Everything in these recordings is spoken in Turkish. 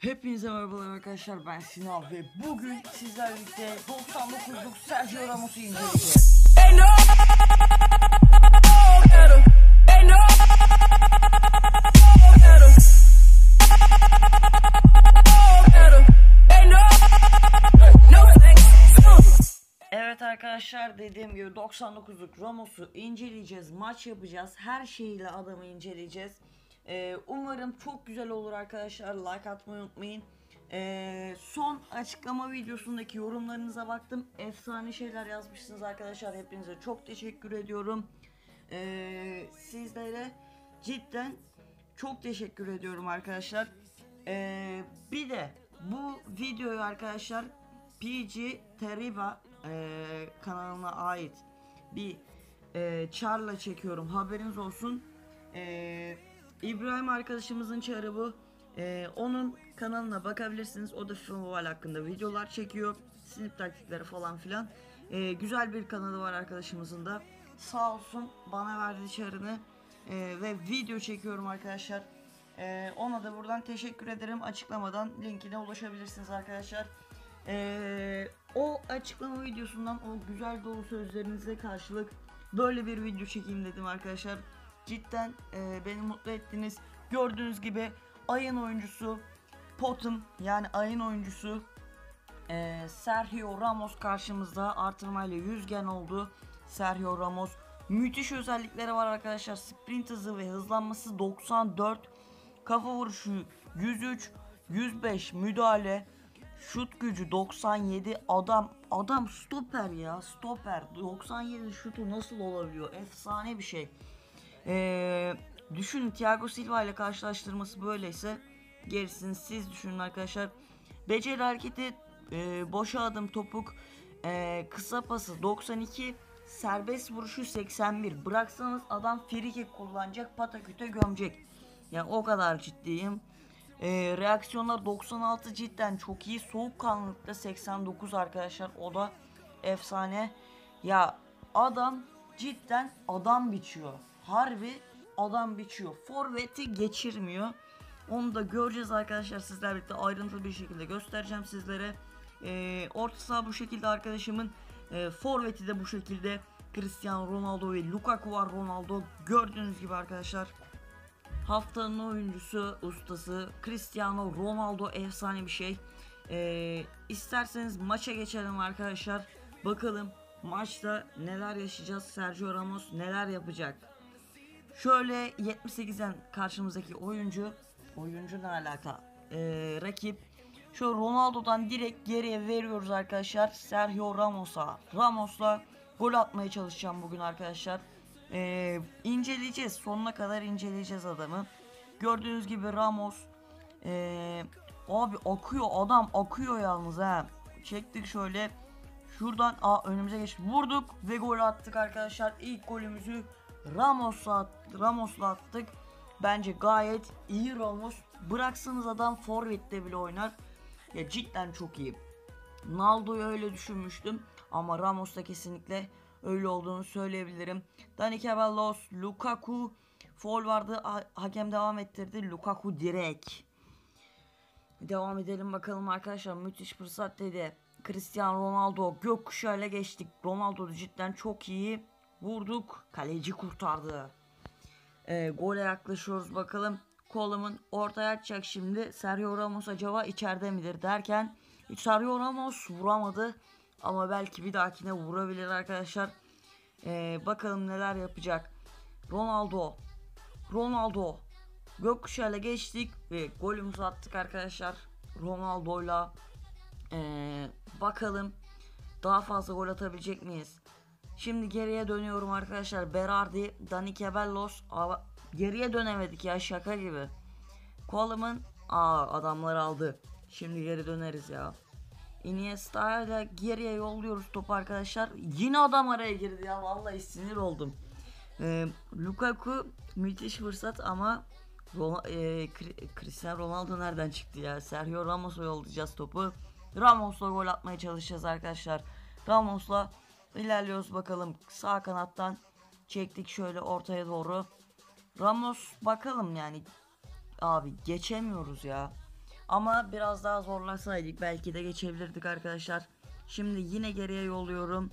Hepinize merhabalar arkadaşlar ben Sinan ve bugün sizlerle birlikte 99'luk Sergio Ramos'u inceleyeceğiz. Evet arkadaşlar dediğim gibi 99'luk Ramos'u inceleyeceğiz, maç yapacağız, her şeyiyle adamı inceleyeceğiz. Ee, umarım çok güzel olur arkadaşlar, like atmayı unutmayın. Ee, son açıklama videosundaki yorumlarınıza baktım, efsane şeyler yazmışsınız arkadaşlar, hepinize çok teşekkür ediyorum. Ee, sizlere cidden çok teşekkür ediyorum arkadaşlar. Ee, bir de bu videoyu arkadaşlar PG Teriba e, kanalına ait bir e, çarla çekiyorum haberiniz olsun. E, İbrahim arkadaşımızın çarı bu. E, onun kanalına bakabilirsiniz. O da FIFA Mobile hakkında videolar çekiyor. Snip taktikleri falan filan. E, güzel bir kanalı var arkadaşımızın da. Sağ olsun bana verdi çarını. E, ve video çekiyorum arkadaşlar. E, ona da buradan teşekkür ederim. Açıklamadan linkine ulaşabilirsiniz arkadaşlar. Ee, o açıklama videosundan o güzel dolu sözlerinize karşılık böyle bir video çekeyim dedim arkadaşlar. Cidden e, beni mutlu ettiniz. Gördüğünüz gibi ayın oyuncusu Potum yani ayın oyuncusu e, Sergio Ramos karşımızda artırmayla 100 gen oldu. Sergio Ramos müthiş özellikleri var arkadaşlar. Sprint hızı ve hızlanması 94. Kafa vuruşu 103, 105 müdahale, şut gücü 97. Adam adam stoper ya, stoper. 97 şutu nasıl olabiliyor? Efsane bir şey. Ee, düşünün Thiago Silva ile karşılaştırması böyleyse gerisini siz düşünün arkadaşlar. Beceri hareketi e, boşa adım topuk e, kısa pası 92 serbest vuruşu 81 bıraksanız adam free kullanacak pataküte gömecek. Yani o kadar ciddiyim. E, reaksiyonlar 96 cidden çok iyi. Soğukkanlılıkta 89 arkadaşlar. O da efsane. Ya adam cidden adam biçiyor. Harbi adam biçiyor. Forvet'i geçirmiyor. Onu da göreceğiz arkadaşlar sizlerle birlikte ayrıntılı bir şekilde göstereceğim sizlere. E, orta saha bu şekilde arkadaşımın. E, Forvet'i de bu şekilde. Cristiano Ronaldo ve Lukaku var Ronaldo. Gördüğünüz gibi arkadaşlar. Haftanın oyuncusu, ustası Cristiano Ronaldo efsane bir şey. Ee, isterseniz maça geçelim arkadaşlar. Bakalım maçta neler yaşayacağız. Sergio Ramos neler yapacak. Şöyle 78'den karşımızdaki oyuncu, oyuncu ne alaka? Ee, rakip. Şu Ronaldo'dan direkt geriye veriyoruz arkadaşlar. Sergio Ramos'a. Ramos'la gol atmaya çalışacağım bugün arkadaşlar. Ee, inceleyeceğiz. Sonuna kadar inceleyeceğiz adamı. Gördüğünüz gibi Ramos ee, abi akıyor adam akıyor yalnız ha. Çektik şöyle. Şuradan aa, önümüze geç. Vurduk ve gol attık arkadaşlar. İlk golümüzü Ramos'la Ramos'la attık. Bence gayet iyi Ramos. Bıraksanız adam forvette bile oynar. Ya cidden çok iyi. Naldo'yu öyle düşünmüştüm ama Ramos'ta kesinlikle öyle olduğunu söyleyebilirim. Dani Ceballos, Lukaku foul vardı. Ha- hakem devam ettirdi. Lukaku direkt. Devam edelim bakalım arkadaşlar. Müthiş fırsat dedi. Cristiano Ronaldo gökkuşağıyla geçtik. Ronaldo cidden çok iyi. Vurduk. Kaleci kurtardı. Ee, gole yaklaşıyoruz bakalım. Kolumun ortaya atacak şimdi. Sergio Ramos acaba içeride midir derken Sergio Ramos vuramadı. Ama belki bir dahakine vurabilir arkadaşlar. Ee, bakalım neler yapacak. Ronaldo. Ronaldo. Gökkuşağıyla geçtik ve golümüzü attık arkadaşlar. Ronaldo'yla. Ee, bakalım daha fazla gol atabilecek miyiz? Şimdi geriye dönüyorum arkadaşlar. Berardi, Dani Ceballos. Aa, geriye dönemedik ya şaka gibi. Coleman aa adamlar aldı. Şimdi geri döneriz ya. Iniesta ile geriye yolluyoruz topu arkadaşlar. Yine adam araya girdi ya vallahi sinir oldum. Ee, Lukaku müthiş fırsat ama e, Cri- Cristiano Ronaldo nereden çıktı ya? Sergio Ramos'a yollayacağız topu. Ramos'la gol atmaya çalışacağız arkadaşlar. Ramos'la ilerliyoruz bakalım. Sağ kanattan çektik şöyle ortaya doğru. Ramos bakalım yani. Abi geçemiyoruz ya. Ama biraz daha zorlasaydık belki de geçebilirdik arkadaşlar. Şimdi yine geriye yolluyorum.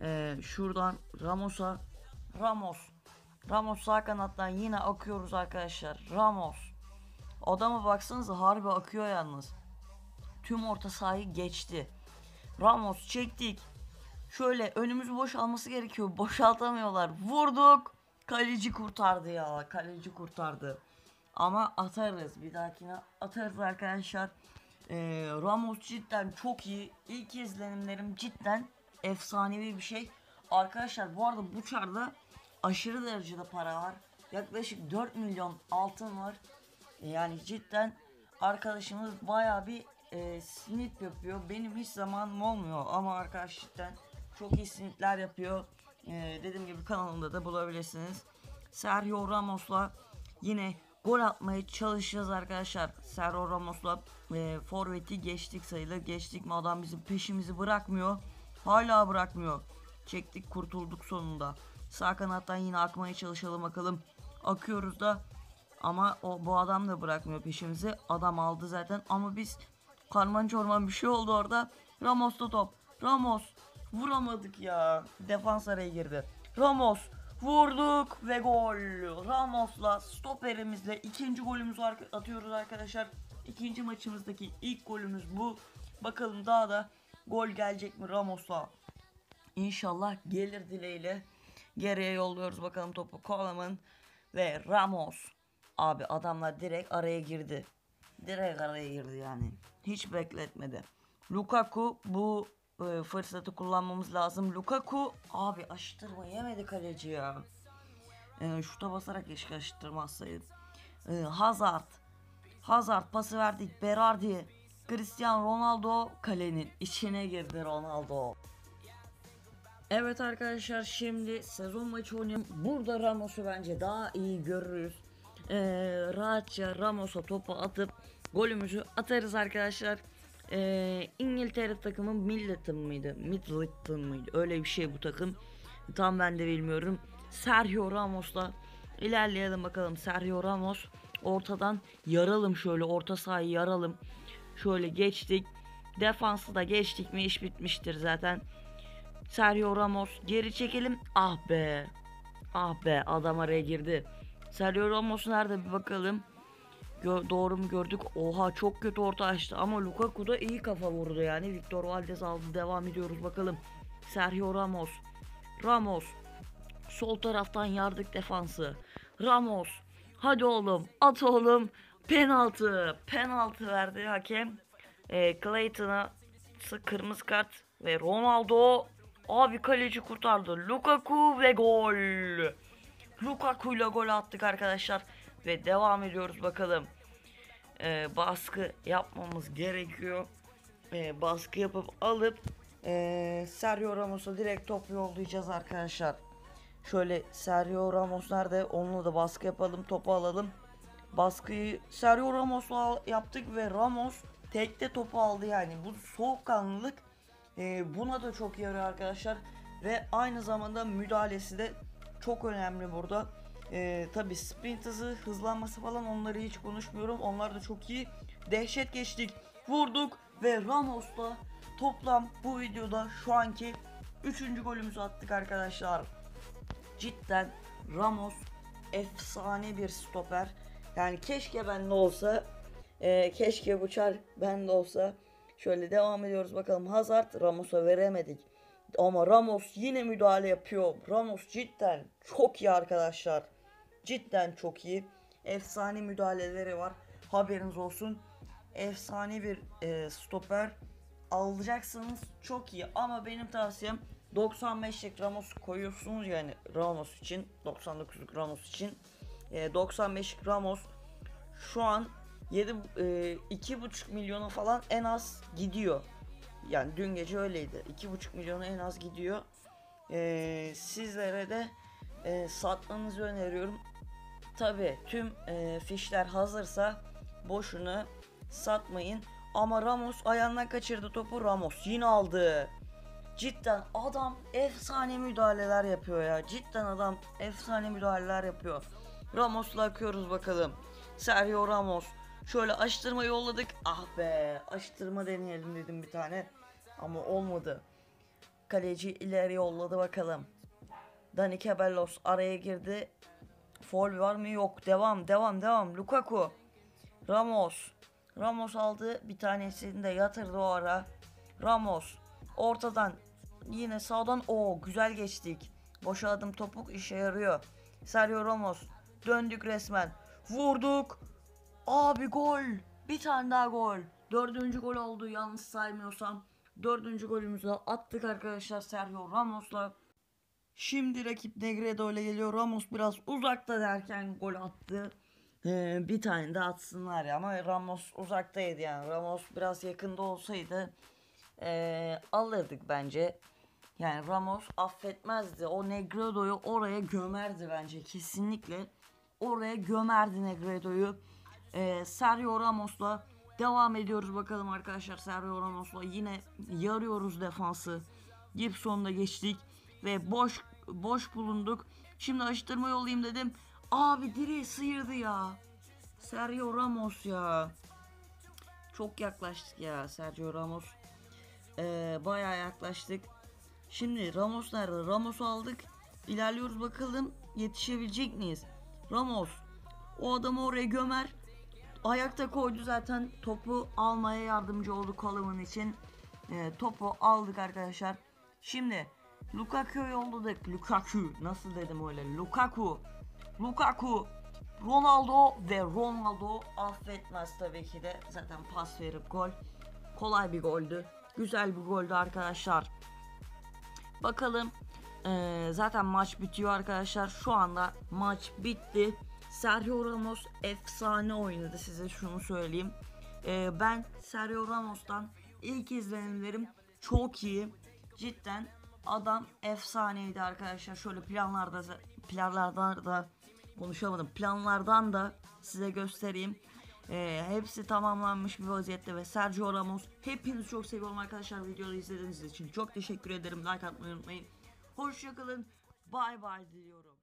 Ee, şuradan Ramos'a Ramos Ramos sağ kanattan yine akıyoruz arkadaşlar. Ramos. Adama baksanıza harbi akıyor yalnız. Tüm orta sahayı geçti. Ramos çektik. Şöyle önümüz boşalması gerekiyor. Boşaltamıyorlar. Vurduk. Kaleci kurtardı ya. Kaleci kurtardı. Ama atarız. Bir dahakine atarız arkadaşlar. Ee, Ramos cidden çok iyi. İlk izlenimlerim cidden efsanevi bir şey. Arkadaşlar bu arada bu çarda aşırı derecede para var. Yaklaşık 4 milyon altın var. Yani cidden arkadaşımız baya bir e, snip yapıyor. Benim hiç zamanım olmuyor ama arkadaş cidden çok iyi snipler yapıyor. E, dediğim gibi kanalımda da bulabilirsiniz. Sergio Ramos'la yine gol atmaya çalışacağız arkadaşlar. Sergio Ramos'la e, forveti geçtik sayılır. Geçtik mi adam bizim peşimizi bırakmıyor. Hala bırakmıyor. Çektik kurtulduk sonunda. Sağ kanattan yine akmaya çalışalım bakalım. Akıyoruz da ama o bu adam da bırakmıyor peşimizi. Adam aldı zaten ama biz karman çorman bir şey oldu orada. Ramos'ta top. Ramos vuramadık ya. Defans araya girdi. Ramos vurduk ve gol. Ramos'la stoperimizle ikinci golümüzü atıyoruz arkadaşlar. İkinci maçımızdaki ilk golümüz bu. Bakalım daha da gol gelecek mi Ramos'la? İnşallah gelir dileğiyle. Geriye yolluyoruz bakalım topu Coleman ve Ramos. Abi adamlar direkt araya girdi. Direkt araya girdi yani. Hiç bekletmedi. Lukaku bu e, fırsatı kullanmamız lazım. Lukaku abi aşıttırma yemedi kaleci ya. E, şuta basarak keşke aşıttırmazsaydı. E, Hazard. Hazard pası verdik. Berardi. Cristiano Ronaldo kalenin içine girdi Ronaldo. Evet arkadaşlar şimdi sezon maçı oynuyorum. Burada Ramos'u bence daha iyi görürüz. Ee, rahatça Ramos'a topu atıp golümüzü atarız arkadaşlar. Ee, İngiltere takımı Middleton mıydı? Middleton mıydı? Öyle bir şey bu takım. Tam ben de bilmiyorum. Sergio Ramos'la ilerleyelim bakalım. Sergio Ramos ortadan yaralım şöyle orta sahayı yaralım. Şöyle geçtik. Defansı da geçtik mi iş bitmiştir zaten. Sergio Ramos geri çekelim. Ah be. Ah be adam araya girdi. Sergio Ramos nerede bir bakalım. Gö- doğru mu gördük? Oha çok kötü orta açtı ama Lukaku da iyi kafa vurdu yani. Victor Valdez aldı. Devam ediyoruz bakalım. Sergio Ramos. Ramos. Sol taraftan yardık defansı. Ramos. Hadi oğlum. At oğlum. Penaltı. Penaltı verdi hakem. E, Clayton'a kırmızı kart ve Ronaldo abi kaleci kurtardı. Lukaku ve gol. Lukaku ile gol attık arkadaşlar ve devam ediyoruz bakalım. E, baskı yapmamız gerekiyor. E, baskı yapıp alıp e, Sergio Ramos'a direkt top yollayacağız arkadaşlar. Şöyle Sergio Ramos nerede? Onunla da baskı yapalım, topu alalım. Baskıyı Sergio Ramos'la yaptık ve Ramos tekte topu aldı yani. Bu soğukkanlılık e, buna da çok yarıyor arkadaşlar. Ve aynı zamanda müdahalesi de çok önemli burada. E, Tabi sprint hızı, hızlanması falan onları hiç konuşmuyorum. Onlar da çok iyi. Dehşet geçtik, vurduk ve Ramos'la toplam bu videoda şu anki 3. golümüzü attık arkadaşlar cidden Ramos efsane bir stoper. Yani keşke bende olsa, e, keşke bu çar bende olsa. Şöyle devam ediyoruz bakalım. Hazard Ramos'a veremedik. Ama Ramos yine müdahale yapıyor. Ramos cidden çok iyi arkadaşlar. Cidden çok iyi. Efsane müdahaleleri var. Haberiniz olsun. Efsane bir e, stoper alacaksınız çok iyi ama benim tavsiyem 95'lik Ramos koyuyorsunuz yani Ramos için 99'luk Ramos için e, 95'lik Ramos şu an 7 e, 2,5 milyona falan en az gidiyor. Yani dün gece öyleydi. 2,5 milyona en az gidiyor. E, sizlere de e, satmanızı öneriyorum. Tabi tüm e, fişler hazırsa boşuna satmayın. Ama Ramos ayağından kaçırdı topu. Ramos yine aldı. Cidden adam efsane müdahaleler yapıyor ya. Cidden adam efsane müdahaleler yapıyor. Ramos'la akıyoruz bakalım. Sergio Ramos. Şöyle aştırma yolladık. Ah be aştırma deneyelim dedim bir tane. Ama olmadı. Kaleci ileri yolladı bakalım. Dani Ceballos araya girdi. Foul var mı? Yok. Devam, devam, devam. Lukaku. Ramos. Ramos aldı. Bir tanesini de yatırdı o ara. Ramos. Ortadan. Yine sağdan. o güzel geçtik. Boşa adım topuk işe yarıyor. Sergio Ramos. Döndük resmen. Vurduk. Abi gol. Bir tane daha gol. Dördüncü gol oldu yanlış saymıyorsam. Dördüncü golümüzü attık arkadaşlar Sergio Ramos'la. Şimdi rakip Negredo ile geliyor. Ramos biraz uzakta derken gol attı. Ee, bir tane de atsınlar ya ama Ramos uzaktaydı yani. Ramos biraz yakında olsaydı ee, alırdık bence. Yani Ramos affetmezdi. O Negredo'yu oraya gömerdi bence kesinlikle. Oraya gömerdi Negredo'yu. Ee, Sergio Ramos'la devam ediyoruz bakalım arkadaşlar. Sergio Ramos'la yine yarıyoruz defansı. Gibson'da geçtik ve boş boş bulunduk. Şimdi aşıtırma yollayayım dedim. Abi direği sıyırdı ya. Sergio Ramos ya. Çok yaklaştık ya Sergio Ramos. Ee, bayağı yaklaştık. Şimdi Ramos nerede? Ramos'u aldık. İlerliyoruz bakalım yetişebilecek miyiz? Ramos o adamı oraya gömer. Ayakta koydu zaten topu almaya yardımcı oldu Coleman için. Ee, topu aldık arkadaşlar. Şimdi Lukaku'yu yolladık. Lukaku nasıl dedim öyle? Lukaku. Lukaku. Ronaldo ve Ronaldo affetmez tabii ki de. Zaten pas verip gol. Kolay bir goldü. Güzel bir goldü arkadaşlar. Bakalım. Ee, zaten maç bitiyor arkadaşlar. Şu anda maç bitti. Sergio Ramos efsane oynadı size şunu söyleyeyim. Ee, ben Sergio Ramos'tan ilk izlenimlerim çok iyi. Cidden adam efsaneydi arkadaşlar. Şöyle planlarda planlardan da konuşamadım. Planlardan da size göstereyim. Ee, hepsi tamamlanmış bir vaziyette ve Sergio Ramos hepinizi çok seviyorum arkadaşlar videoyu izlediğiniz için çok teşekkür ederim like atmayı unutmayın hoşçakalın bay bay diliyorum